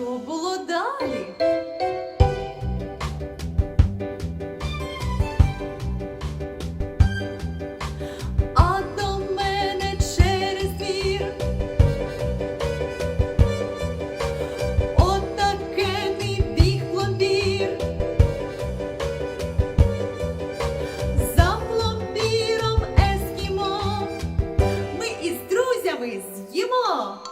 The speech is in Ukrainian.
що було далі? А до мене через двір отаке мій біг. За пломбіром ескімо ми із друзями з'їмо.